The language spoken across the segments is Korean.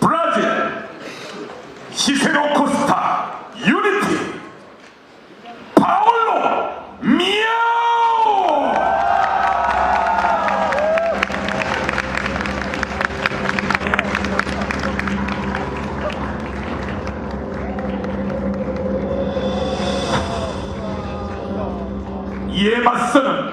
브라질 시세로 코스타 유니티 파울로 미야오! 이에 맞서는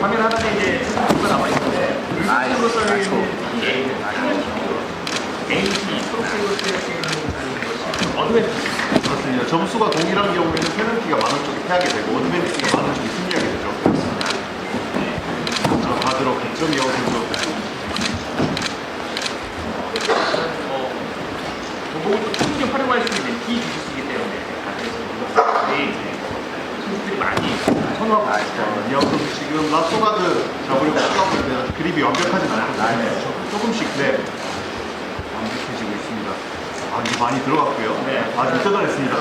화면 하단에 이제 선수가 나와 있는데 일본으로 써있는 점수가 동일한 경우에는 페널티가 많은 쪽이 패하게 되고 어드밴티지가 많은 쪽이 승리하게 되죠. 자, 득점 이어 선수 저보고 충분히 활용할 수 있는 D 주짓수이기 때문에 그래서 네, 선수들이 많이 선호하고 있어요. 선수 지금 라쏘가드 잡으려고 시도하고 있는데 그립이 완벽하진 않거든요. 조- 조금씩 네 완벽해지고 있습니다. 아 이게 많이 들어갔고요. 네. 아주 뜯어냈습니다.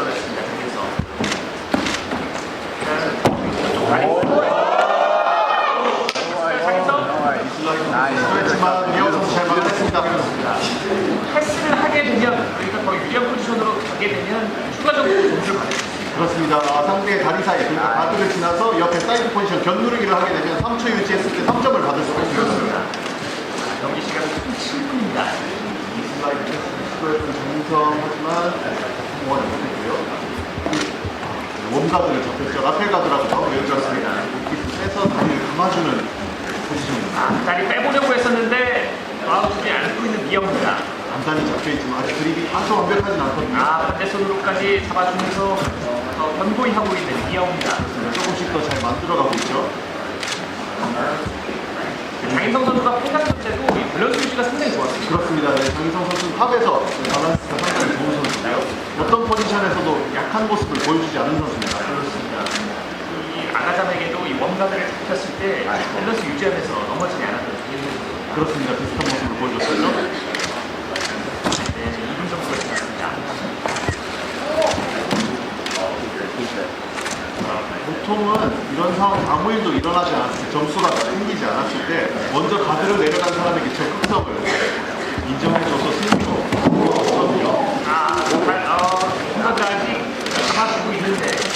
많이 잘 막아냈습니다. 패스를 하게 되면 그러니까 거의 유리한 포지션으로 가게 되면 추가적으로 점수를 받을 수 있어요. 그렇습니다. 아, 상대의 다리 사이, 그러니까 가드를 지나서 옆에 사이드 포지션 견누르기를 하게 되면 3초 유지했을 때 3점을 받을 수가 있습니다. 경기 시간은 7분입니다. 이 슬라이드 시도했던 정성 하지만 성공하지 못했고요. 웜가드를 접했죠. 라펠 가드라고 외우졌습니다. 높이 빼서 다리를 감아주는 포지션입니다. 아, 다리 빼보려고 했었는데 마우스지 않고 있는 미영입니다. 간단히 잡혀있지만 아직 그립이 아주 완벽하진 않거든요. 아, 반대 손으로까지 잡아주면서 더 견고히 하고 있는 미영입니다. 조금씩 더 잘 만들어가고 있죠. 장인성 선수가 포장전 때도 이 밸런스 탑에서 밸런스가 상당히 좋은 선수인데요. 어떤 포지션에서도 약한 모습을 보여주지 않는 선수입니다. 그렇습니다. 이 아가잠에게도 이 원가드를 잡혔을 때 밸런스 유지하면서 넘어지지 않았던. 그렇습니다. 비슷한 모습을 보여줬었죠. 네, 2분 정도가 지났습니다. 보통은 이런 상황 아무 일도 일어나지 않았을 때 점수가 생기지 않았을 때 먼저 가드를 내려간 사람에게 적극성을 인정해줘서 승리 Thank you.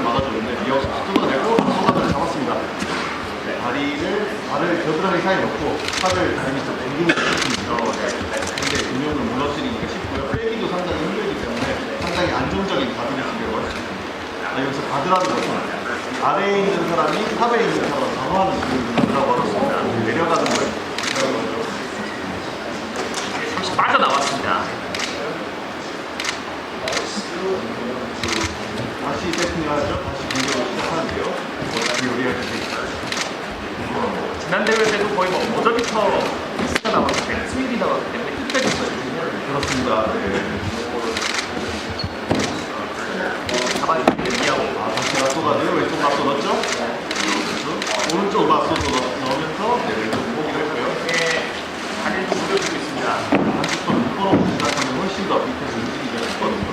계속 손을 막아주는데 이어 선수 뜯어내고 손가락을 잡았습니다. 다리를 발을 겨드랑이 사이에 넣고 팔을 다리 밑으로 당기는 게 좋습니다. 근데 근육을 무너뜨리기가 쉽고요. 빼기도 상당히 힘들기 때문에 상당히 안정적인 할수 있습니다. 아, 여기서 가드라는 것은 아래에 있는 사람이 탑에 있는 사람을 방어하는 기능을 가드라고 하겠습니다. 내려가는 걸 가드라고 하죠. 잠시 빠져나왔습니다. 다시 세팅을 하죠. 다시 공격을 시작하는데요. 어떻게 요리할 수 있을까요? 지난 대회 때도 거의 뭐 모더비터 패스가 나왔기 때문에 스윙이 나왔기 때문에 흑백이거든요. 그렇습니다. 네. 잡아주고 있는 미야오. 아, 다시 라쏘가드 왼쪽 라쏘 넣었죠? 그렇죠. 오른쪽 라쏘도 넣- 넣으면서 네, 왼쪽 포기를 했고요. 네, 다리를 좀 올려주고 있습니다. 선수가 밑에서 움직이기가 쉽거든요.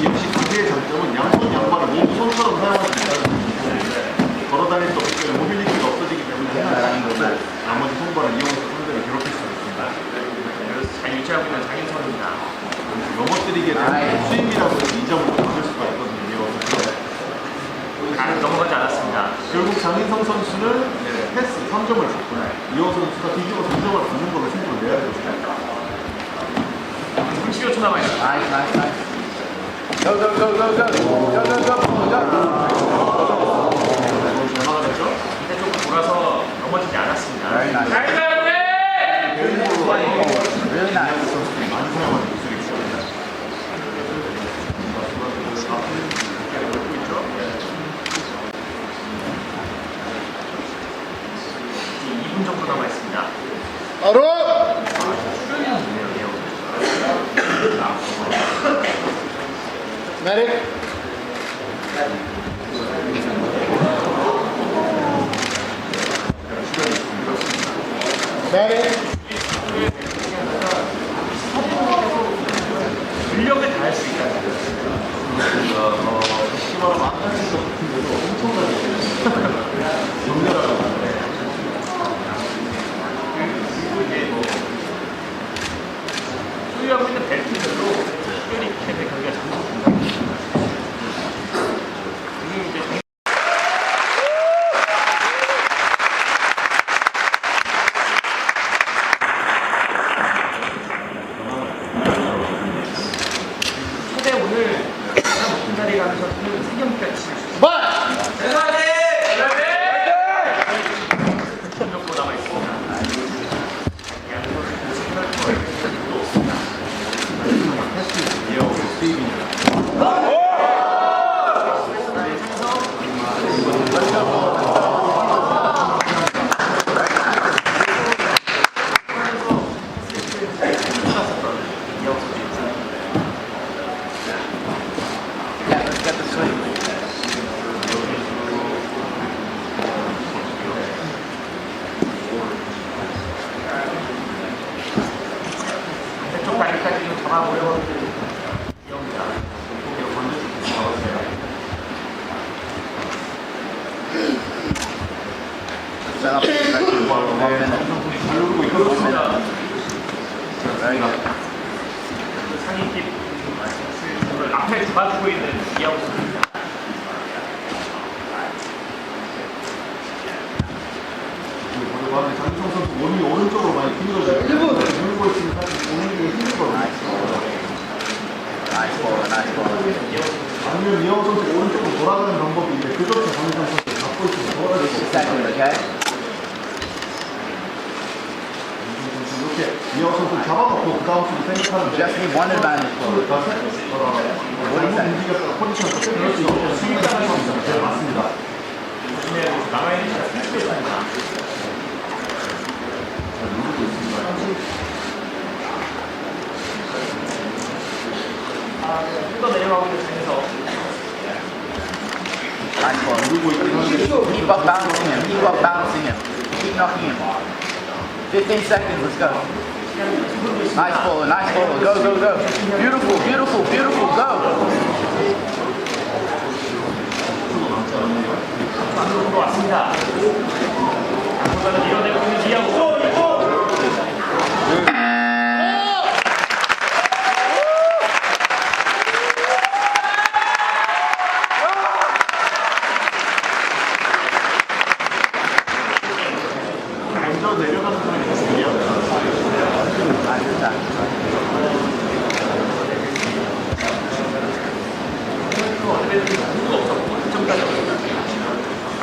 이 역시 강제의 장점은 양손 양발을 모두 손처럼 사용할 수 있다는 점이고 걸어다닐 수 없기 때문에 모빌리티가 없어지기 때문에 하나 나머지 손발을 이용해서 상대를 괴롭힐 수 있습니다. 그래서 잘 유지하고 있는 장인선입니다. 넘어뜨리게 되면 수임이라고 해서 2점을 받을 수가 있거든요. 선수. 잘 넘어가지 않았습니다. 결국 장인성 선수는 네, 패스 3점을 줬고 이호 선수가 뒤집어서 2점을 받는 걸로 승부를 내야 되거든요. 35초 남아 있습니다. Nice, nice, nice. Go, go, go, go, go. Go, go, go, go. 얼마나 되죠? 밑에 쪽으로 돌아서 넘어지지 않았습니다. Very nice. 잘 가야 돼! 개인적으로 많이 Really nice. 선수들이 많이 사용하는 기술이 있 습니 다. 지금 2분 정도 남아 있습니다. 근력을 다할 수 거예요. 어, 심하면 안 다칠 것 같은데도 엄청나게 정렬하고 그리고 이제 뭐 소유하고 있는 벨트들로 특별히 캠의 경기가 장수된다. 그리고 이제 최대 오늘 가장 높은 자리에 가는 선수는 세 경기까지 치를 수 있습니다. 정도 남아 있습니다. 양 선수 고생할 거예요. 이어 수입이냐. Yeah, let's get the swing. 반대쪽 다리까지 좀 잡아보려고 이겁니다. 공격 반대쪽 잡았어요. Set up. One minute. 잘 누르고 있거든요. 상위 팀을 앞에 잡아주고 있는 이하우 장성 선수 몸이 오른쪽으로 많이 기울어져요. 물고 있으면 사실 오는 게 힘들거든요. Nice ball, nice ball. 아니면 이영 선수 오른쪽으로 돌아가는 방법이 있는데 그조차 장성 선수 있으면 돌아가지고 Second, okay? 이렇게 이영 선수 잡아놓고 그 다음 수비 생각하는 Just need one advantage ball. 다 세- 어, 잘못 움직였다가 포지션을 세팅할 수 있는 스윙을 하는 게 제일 맞습니다. 남아있는 시간 30초입니다. 아, 뜯어 내려가고 있는 중에서 Nice 한데 Keep up bouncing him. Keep up bouncing him. Keep knocking him. 15 seconds. Let's go. Nice ball. Nice ball. Go, go, go. Beautiful, beautiful, beautiful. Go. 안으로 들어왔습니다. 당분간은 밀어내고 있는 이하 우. 먼저 내려가는 중요합니다. Nice attack. 누구 없었고 득점까지 없었다.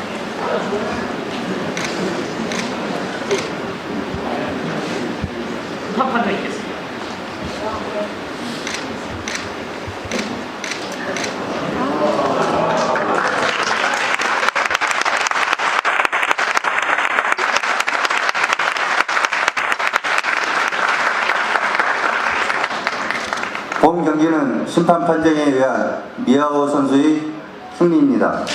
급한 판정이 있겠습니다. 본 경기는 심판 판정에 의한 미야오 선수의 승리입니다.